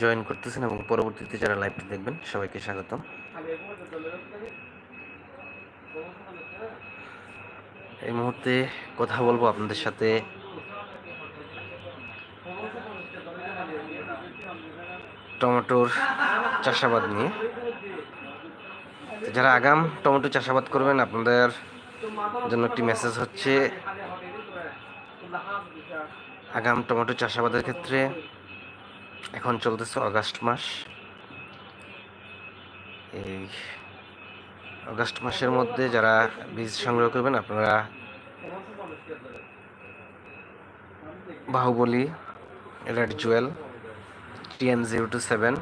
Join করতেছেন এবং পরবর্তীতে যারা লাইভটি দেখবেন, সবাইকে স্বাগতম। এই মুহূর্তে কথা বলব আপনাদের সাথে। টমেটোর চাষাবাদ নিয়ে। যারা আগাম টমেটো চাষাবাদ করবেন, আপনাদের জন্য একটি মেসেজ হচ্ছে, আগাম টমেটো চাষাবাদের ক্ষেত্রে এখন চলতেছে অগাস্ট মাস। এই অগাস্ট মাসের মধ্যে যারা বীজ সংগ্রহ করবেন, আপনারা Bahubali, red jewel, TM zero two seven,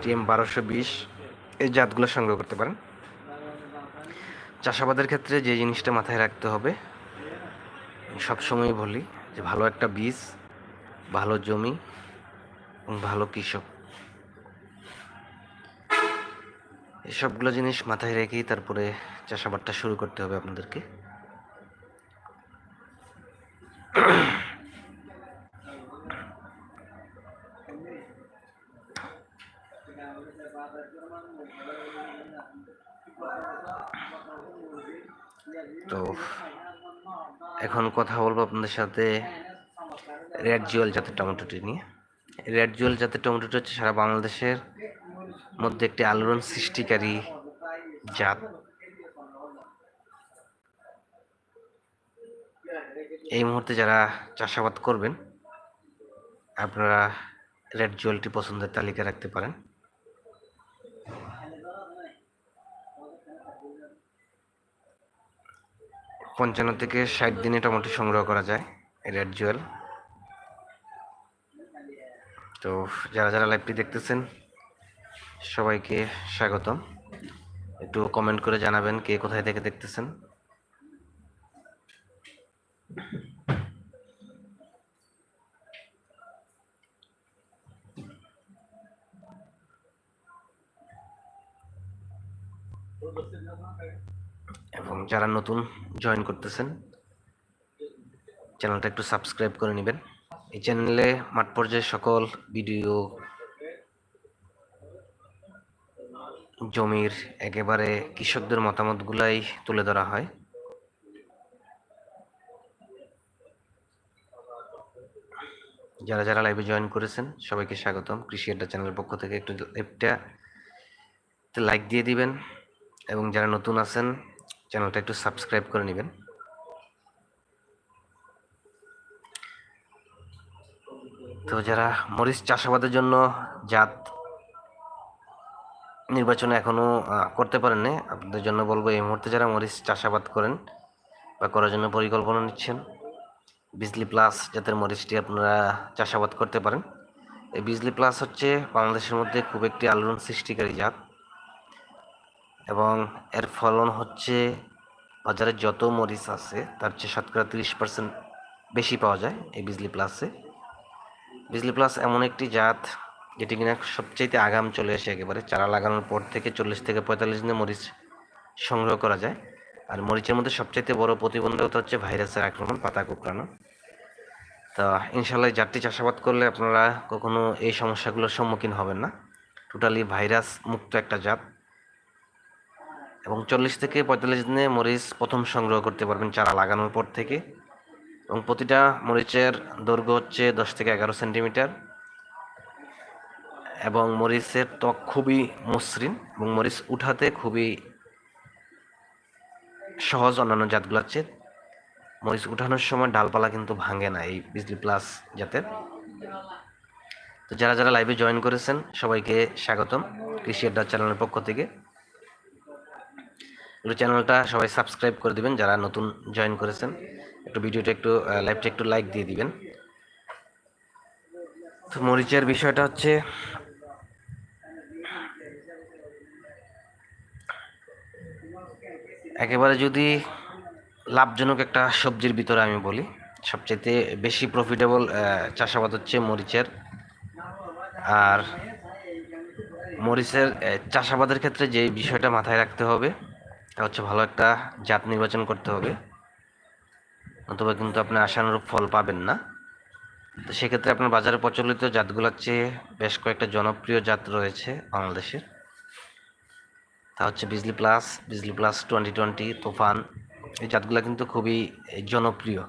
TM বারোশো বিশ, এই জাতগুলো সংগ্রহ করতে পারেন। চাষাবাদের ক্ষেত্রে যে জিনিসটা মাথায় রাখতে হবে সবসময় বলি যে ভালো একটা বীজ, ভালো জমি ভালো কৃষক। এসবগুলো জিনিস মাথায় রেখেই তারপরে চাষাবাদটা শুরু করতে হবে আপনাদেরকে। তো এখন কথা বলব আপনাদের সাথে রেড জুয়েল জাতের টমেটোটি নিয়ে। রেড জুয়েল জাতের টমেটোটি হচ্ছে সারা বাংলাদেশের মধ্যে একটি আলোড়ন সৃষ্টিকারী জাত। এই মুহূর্তে যারা চাষাবাদ করবেন, আপনারা রেড জুয়েলটি পছন্দের তালিকা রাখতে পারেন। পঞ্চান্ন থেকে ষাট দিনে টমেটো সংগ্রহ করা যায় রেড জুয়েল। তো যারা যারা লাইভটি দেখতেছেন, সবাইকে স্বাগতম। একটু কমেন্ট করে জানাবেন কে কোথায় থেকে দেখতেছেন। এবং যারা নতুন জয়েন করতেছেন চ্যানেলটা একটু সাবস্ক্রাইব করে নেবেন। এই চ্যানেলে মাঠ পর্যায়ে সকল ভিডিও জমির একেবারে কৃষকদের মতামতগুলাই তুলে ধরা হয়। যারা যারা লাইভে জয়েন করেছেন, সবাইকে স্বাগতম। কৃষি আড্ডা চ্যানেলের পক্ষ থেকে একটু লাইভটা লাইক দিয়ে দিবেন এবং যারা নতুন আছেন চ্যানেলটা একটু সাবস্ক্রাইব করে নেবেন। তো যারা মরিচ চাষাবাদের জন্য জাত নির্বাচন এখনও করতে পারেননি, আপনাদের জন্য বলব এই মুহূর্তে যারা মরিচ চাষাবাদ করেন বা করার জন্য পরিকল্পনা নিচ্ছেন বিজলি প্লাস জাতের মরিচটি আপনারা চাষাবাদ করতে পারেন। এই বিজলি প্লাস হচ্ছে বাংলাদেশের মধ্যে খুব একটি আলোড়ন সৃষ্টিকারী জাত এবং এর ফলন হচ্ছে বাজারে যত মরিচ আছে তার চেয়ে শতকরা তিরিশ পার্সেন্ট বেশি পাওয়া যায় এই বিজলি প্লাসে বিজলি প্লাস এমন একটি জাত যেটি কিনা সবচাইতে আগাম চলে আসে একেবারে চারা লাগানোর পর থেকে চল্লিশ থেকে পঁয়তাল্লিশ দিনে মরিচ সংগ্রহ করা যায়। আর মরিচের মধ্যে সবচাইতে বড় প্রতিবন্ধকতা হচ্ছে ভাইরাসের আক্রমণ, পাতা কুকড়ানো। তা ইনশাল্লাহ জাতটি চাষাবাদ করলে আপনারা কখনো এই সমস্যাগুলোর সম্মুখীন হবেন না। টোটালি ভাইরাস মুক্ত একটা জাত। এবং চল্লিশ থেকে পঁয়তাল্লিশ দিনে মরিচ প্রথম সংগ্রহ করতে পারবেন চারা লাগানোর পর থেকে। এবং প্রতিটা মরিচের দৈর্ঘ্য হচ্ছে দশ থেকে এগারো সেন্টিমিটার। এবং মরিচের ত্বক খুবই মসৃণ এবং মরিচ উঠাতে খুবই সহজ অন্যান্য জাতগুলোর চেয়ে মরিচ উঠানোর সময় ডালপালা কিন্তু ভাঙে না এই বিজলি প্লাস জাতের। তো যারা যারা লাইভে জয়েন করেছেন, সবাইকে স্বাগতম কৃষি আড্ডা চ্যানেলের পক্ষ থেকে। চ্যানেলটা সবাই সাবস্ক্রাইব করে দিবেন যারা নতুন জয়েন করেছেন। একটু ভিডিওটা একটু লাইভটা একটু লাইক দিয়ে দিবেন। তো মরিচের বিষয়টা হচ্ছে, একেবারে যদি লাভজনক একটা সবজির ভিতরে আমি বলি সবচেয়ে বেশি প্রফিটেবল চাষাবাদ হচ্ছে মরিচের। আর মরিচের চাষাবাদের ক্ষেত্রে যে বিষয়টা মাথায় রাখতে হবে, তা হচ্ছে ভালো একটা জাত নির্বাচন করতে হবে। অথবা কিন্তু আপনি আশানুরূপ ফল পাবেন না। তো সেক্ষেত্রে আপনার বাজারে প্রচলিত জাতগুলোর চেয়ে বেশ কয়েকটা জনপ্রিয় জাত রয়েছে বাংলাদেশের। তা হচ্ছে Bijli plus Bijli plus twenty twenty, Toofan, এই জাতগুলো কিন্তু খুবই জনপ্রিয়।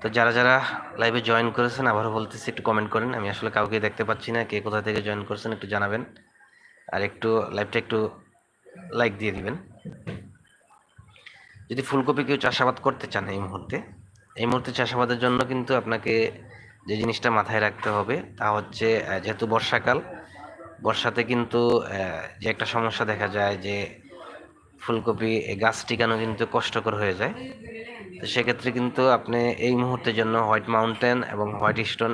তো যারা যারা লাইভে জয়েন করেছেন, আবারও বলতেছি, একটু কমেন্ট করেন। আমি আসলে কাউকে দেখতে পাচ্ছি না, কে কোথা থেকে জয়েন করেছেন, একটু জানাবেন। আর একটু লাইভটা একটু লাইক দিয়ে দিবেন। যদি ফুলকপি কেউ চাষাবাদ করতে চান এই মুহূর্তে এই মুহূর্তে চাষাবাদের জন্য কিন্তু আপনাকে যে জিনিসটা মাথায় রাখতে হবে তা হচ্ছে যেহেতু বর্ষাকাল, বর্ষাতে কিন্তু যে একটা সমস্যা দেখা যায় যে ফুলকপি গাছ টিকানো কিন্তু কষ্টকর হয়ে যায়। তো সেক্ষেত্রে কিন্তু আপনি এই মুহূর্তের জন্য হোয়াইট মাউন্টেন এবং হোয়াইট স্টোন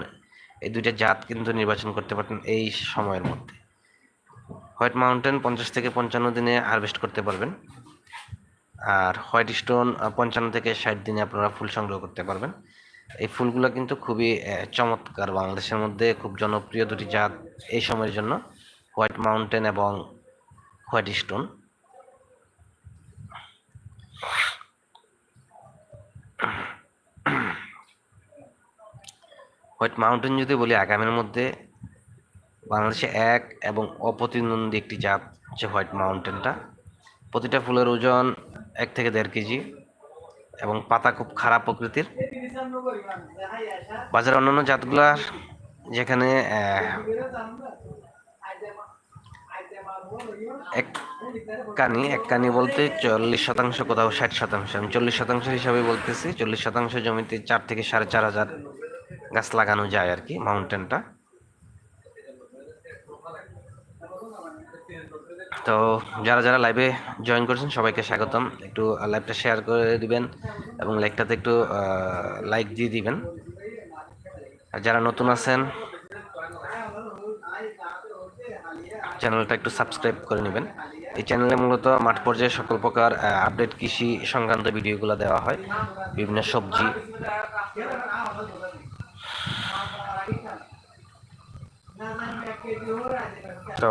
এই দুইটা জাত কিন্তু নির্বাচন করতে পারতেন এই সময়ের মধ্যে। হোয়াইট মাউন্টেন পঞ্চাশ থেকে পঞ্চান্ন দিনে হারভেস্ট করতে পারবেন। আর হোয়াইট স্টোন পঞ্চান্ন থেকে ষাট দিনে আপনারা ফুল সংগ্রহ করতে পারবেন। এই ফুলগুলো কিন্তু খুবই চমৎকার বাংলাদেশের মধ্যে খুব জনপ্রিয় দুটি জাত এই সময়ের জন্য, হোয়াইট মাউন্টেন এবং হোয়াইট স্টোন। হোয়াইট মাউন্টেন যদি বলি, আগামীর মধ্যে বাংলাদেশে এক এবং অপ্রতিদ্বন্দ্বী একটি জাত হচ্ছে হোয়াইট মাউন্টেনটা। প্রতিটা ফুলের ওজন এক থেকে দেড় কেজি এবং পাতা খুব খারাপ প্রকৃতির। বাজারে অন্যান্য জাতগুলার যেখানে এক কানি এক কানি বলতে চল্লিশ শতাংশ, কোথাও ষাট শতাংশ। আমি চল্লিশ শতাংশ হিসাবে বলতেছি, চল্লিশ শতাংশ জমিতে চার থেকে সাড়ে চার হাজার গাছ লাগানো যায় আর কি মাউন্টেনটা তো যারা যারা লাইভে জয়েন করেছেন, সবাইকে স্বাগতম। একটু লাইভটা শেয়ার করে দিবেন এবং লাইকটাতে একটু লাইক দিয়ে দিবেন। আর যারা নতুন আছেন চ্যানেলটা একটু সাবস্ক্রাইব করে নেবেন। এই চ্যানেলে মূলত মাঠ পর্যায়ে সকল প্রকার আপডেট কৃষি সংক্রান্ত ভিডিওগুলো দেওয়া হয়। বিভিন্ন সবজি। তো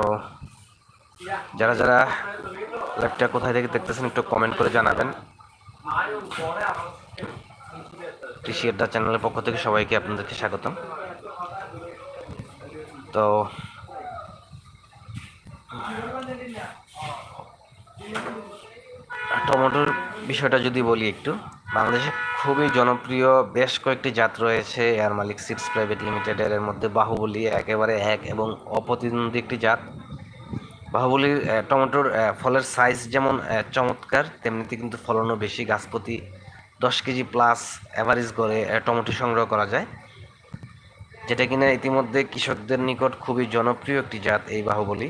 যারা যারা লাইভটা কোথায় থেকে দেখতেছেন একটু কমেন্ট করে জানাবেন। কৃষি আড্ডা চ্যানেলের পক্ষ থেকে সবাইকে আপনাদেরকে স্বাগতম। তো, টমেটোর বিষয়টা যদি বলি একটু, বাংলাদেশে খুবই জনপ্রিয় বেশ কয়েকটি জাত রয়েছে, এয়ার মালিক সিডস প্রাইভেট লিমিটেডের মধ্যে বাহুবলী একেবারে এক এবং অপ্রতিদ্বন্দ্বী একটি জাত। বাহুবলীর টমেটোর ফলের সাইজ যেমন চমৎকার, তেমনিতে কিন্তু ফলনও বেশি। গাছপতি দশ কেজি প্লাস অ্যাভারেজ করে টমেটো সংগ্রহ করা যায়। যেটা কিনা ইতিমধ্যে কৃষকদের নিকট খুবই জনপ্রিয় একটি জাত এই বাহুবলী।